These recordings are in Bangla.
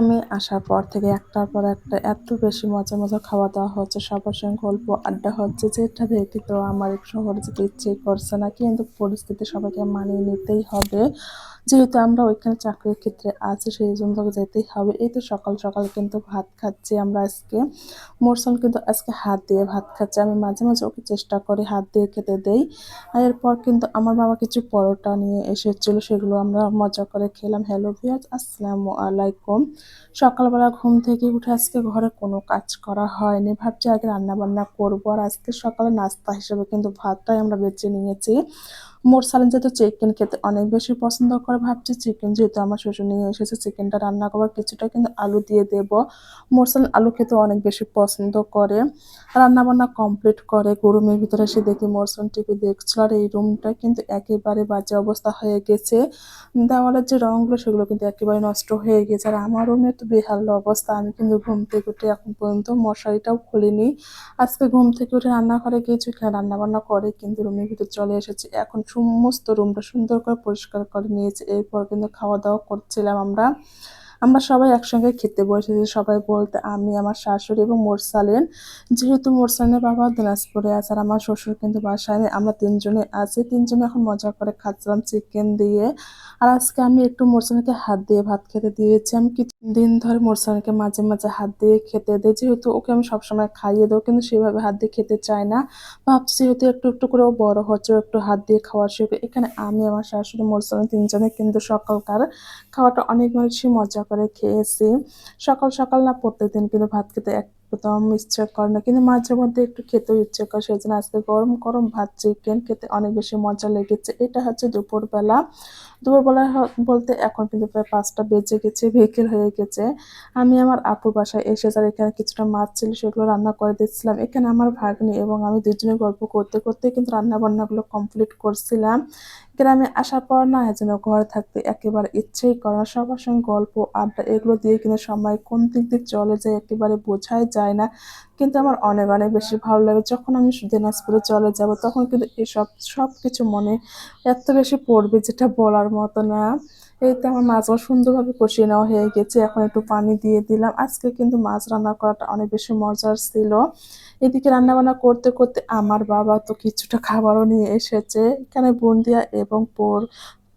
আমি আসার পর থেকে একটার পর একটা এত বেশি মজা মজা খাওয়া দাওয়া হচ্ছে, সবার সঙ্গে গল্প আড্ডা হচ্ছে, যেটা দেখে তো আমার শহরে যেতে ইচ্ছে করছে না, কিন্তু পরিস্থিতি সবাইকে মানিয়ে নিতেই হবে। যেহেতু আমরা ওইখানে চাকরির ক্ষেত্রে আছি সেই জন্য যেতেই হবে। এই তো সকাল সকাল কিন্তু ভাত খাচ্ছি আমরা আজকে। মোরসাল কিন্তু আজকে হাত দিয়ে ভাত খাচ্ছে, আমি মাঝে মাঝে ওকে চেষ্টা করি হাত দিয়ে খেতে দেই। এরপর কিন্তু আমার বাবা কিছু পরোটা নিয়ে এসেছিল, সেগুলো আমরা মজা করে খেলাম। হ্যালো ভিয়াজ আসসালামু আলাইকুম। সকালবেলা ঘুম থেকে উঠে আজকে ঘরে কোনো কাজ করা হয়নি। ভাবছি আগে রান্নাবান্না করব আর আজকে সকালে নাস্তা হিসেবে কিন্তু ভাতটাই আমরা বেছে নিয়েছি। মোর সালেন যেহেতু চিকেন খেতে অনেক বেশি পছন্দ করে, ভাবছি চিকেন যেহেতু আমার শ্বশুর নিয়ে এসেছে চিকেনটা রান্না করবার কিছুটা কিন্তু আলু দিয়ে দেব। মোর সালেন আলু খেতে অনেক বেশি পছন্দ করে। রান্না বান্না কমপ্লিট করে গরমের ভিতরে এসে দেখি মোরসান টিভি দেখছিল আর এই রুমটা কিন্তু একেবারে বাজে অবস্থা হয়ে গেছে। দেওয়ালের যে রঙগুলো সেগুলো কিন্তু একেবারে নষ্ট হয়ে গেছে আর আমার রুমে তো বেহাল অবস্থা, আমি কিন্তু ঘুম থেকে উঠে এখন পর্যন্ত মশারিটাও খুলিনি। আজকে ঘুম থেকে উঠে রান্নাঘরে গিয়েছি রান্না বান্না করে কিন্তু রুমের ভিতরে চলে এসেছি। এখন সমস্ত রুমটা সুন্দর করে পরিষ্কার করে নিয়েছে। এরপর কিন্তু খাওয়া দাওয়া করছিলাম আমরা। আমরা সবাই একসঙ্গে খেতে বসেছি। সবাই বলতে আমি, আমার শাশুড়ি এবং মোরসালেন। যেহেতু মোরসালের বাবা দিনাজপুরে আছে আর আমার শ্বশুর কিন্তু বাসায় নেই, আমরা তিনজনে আছি। তিনজনে এখন মজা করে খাচ্ছিলাম চিকেন দিয়ে। আর আজকে আমি একটু মোরসালকে হাত দিয়ে ভাত খেতে দিয়েছি। আমি দিন ধরে মোরসালকে মাঝে মাঝে হাত দিয়ে খেতে দিই। যেহেতু ওকে আমি সবসময় খাইয়ে দেবো, কিন্তু সেভাবে হাত দিয়ে খেতে চায় না। ভাবছি যেহেতু একটু একটু করে ও বড় হচ্ছে একটু হাত দিয়ে খাওয়ার শিখবে এখানে আমি, আমার শাশুড়ি, মোরসালেন তিনজনে কিন্তু সকালকার খাওয়াটা অনেক বেশি মজা করে খেয়েছি। সকাল সকাল না প্রত্যেকদিন কিন্তু ভাত খেতে একদম ইচ্ছে করে না। কিন্তু মাঝে মধ্যে একটু খেতেও ইচ্ছে করে সেই জন্য আজকে গরম গরম ভাত, চিকেন খেতে অনেক বেশি মজা লেগেছে। এটা হচ্ছে দুপুরবেলা। দুপুরবেলা বলতে এখন কিন্তু প্রায় পাঁচটা বেজে গেছে, বিকেল হয়ে গেছে। আমি আমার আপুর বাসায় এসে যার এখানে কিছুটা মাছ ছিল, সেগুলো রান্না করে দিচ্ছিলাম। এখানে আমার ভাগ্নি এবং আমি দুজনে গল্প করতে করতে কিন্তু রান্না বান্নাগুলো কমপ্লিট করছিলাম। গ্রামে আসার পর না যেন ঘরে থাকতে একেবারে ইচ্ছেই করা সবার সঙ্গে গল্প, আড্ডা, এগুলো দিয়ে কিনা সময় কোন দিক দিয়ে চলে যায় একেবারে বোঝাই যায় না। কিন্তু আমার অনেক অনেক বেশি ভালো লাগে। যখন আমি দিনাজপুরে চলে যাব, তখন কিন্তু এসব সব কিছু মনে এত বেশি পড়বে যেটা বলার মতো না। এই তো আমার মাছগুলো সুন্দরভাবে কষিয়ে নেওয়া হয়ে গেছে। এখন একটু পানি দিয়ে দিলাম। আজকে কিন্তু মাছ রান্না করাটা অনেক বেশি মজার ছিল। এদিকে রান্নাবান্না করতে করতে আমার বাবা তো কিছুটা খাবারও নিয়ে এসেছে। এখানে বুন্দিয়া এবং পোর,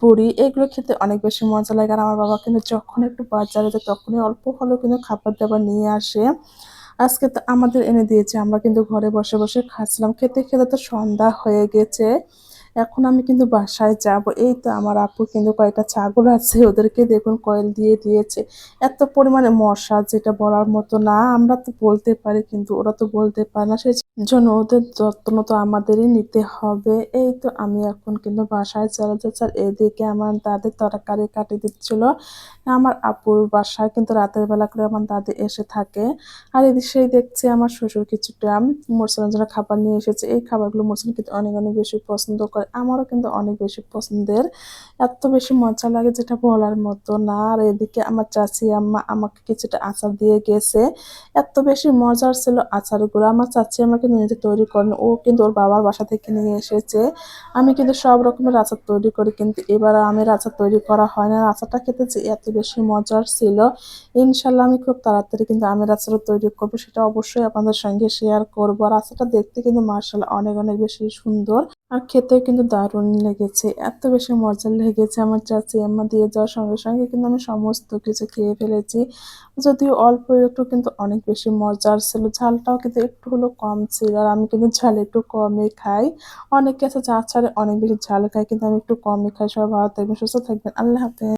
পুরি এগুলো খেতে অনেক বেশি মজা লাগে। আর আমার বাবা কিন্তু যখন একটু বাজারে যায়, তখনই অল্প হলেও কিন্তু খাবার দাবার নিয়ে আসে। আজকে তো আমাদের এনে দিয়েছে, আমরা কিন্তু ঘরে বসে বসে খাচ্ছিলাম। খেতে খেতে তো সন্ধ্যা হয়ে গেছে। এখন আমি কিন্তু বাসায় যাব। এই তো আমার আপু কিন্তু কয়েকটা ছাগল আছে, ওদেরকে দেখুন কয়েল দিয়ে দিয়েছে। এত পরিমাণে মশা যেটা বলার মতো না, আমরা তো বলতে পারি কিন্তু ওরা তো বলতে পারে না। সেই জন্য ওদের যত্ন তো আমাদেরই নিতে হবে। এই তো আমি এখন কিন্তু বাসায় চলে যাচ্ছি। আর এদিকে আমার দাদের তরকারি কাটিয়ে দিচ্ছিল। আমার আপুর বাসায় কিন্তু রাতের বেলা করে আমার দাদি এসে থাকে। আর এদিকে সেই দেখছি আমার শ্বশুর কিছুটা মোরসালের জন্য খাবার নিয়ে এসেছে। এই খাবারগুলো মোরসাল কিন্তু অনেক অনেক বেশি পছন্দ করে। আমারও কিন্তু অনেক বেশি পছন্দের। এত বেশি মজা লাগে যেটা বলার মতো না। আর এদিকে আমার চাচি, আম্মা আমাকে কিছুটা আচার দিয়ে গেছে। এত বেশি মজার ছিল আচারগুলো। আমার চাচি আমাকে নিজে তৈরি করেন। ও কিন্তু ওর বাবার বাসা থেকে নিয়ে এসেছে। আমি কিন্তু সব রকমের আচার তৈরি করি, কিন্তু এবার আমের আচার তৈরি করা হয় না। আচারটা খেতে যে এত বেশি মজার ছিল। ইনশাল্লাহ আমি খুব তাড়াতাড়ি কিন্তু আমের আচারও তৈরি করব, সেটা অবশ্যই আপনাদের সঙ্গে শেয়ার করব। আর আচারটা দেখতে কিন্তু মার্শাল্লাহ অনেক অনেক বেশি সুন্দর। আর খেতেও কিন্তু দারুণ লেগেছে, এত বেশি মজা লেগেছে। আমার চাচি আমার দিয়ে যাওয়ার সঙ্গে সঙ্গে কিন্তু আমি সমস্ত কিছু খেয়ে ফেলেছি। যদিও অল্প একটু কিন্তু অনেক বেশি মজার ছিল, ঝালটাও কিন্তু একটু হলো কম ছিল আর আমি কিন্তু ঝাল একটু কমই খাই। অনেকে আছে চা ছাড়ে অনেক বেশি ঝাল খাই কিন্তু আমি একটু কমই খাই। সবাই ভালো থাকবেন, সুস্থ থাকবেন। আল্লাহ হাফেজ।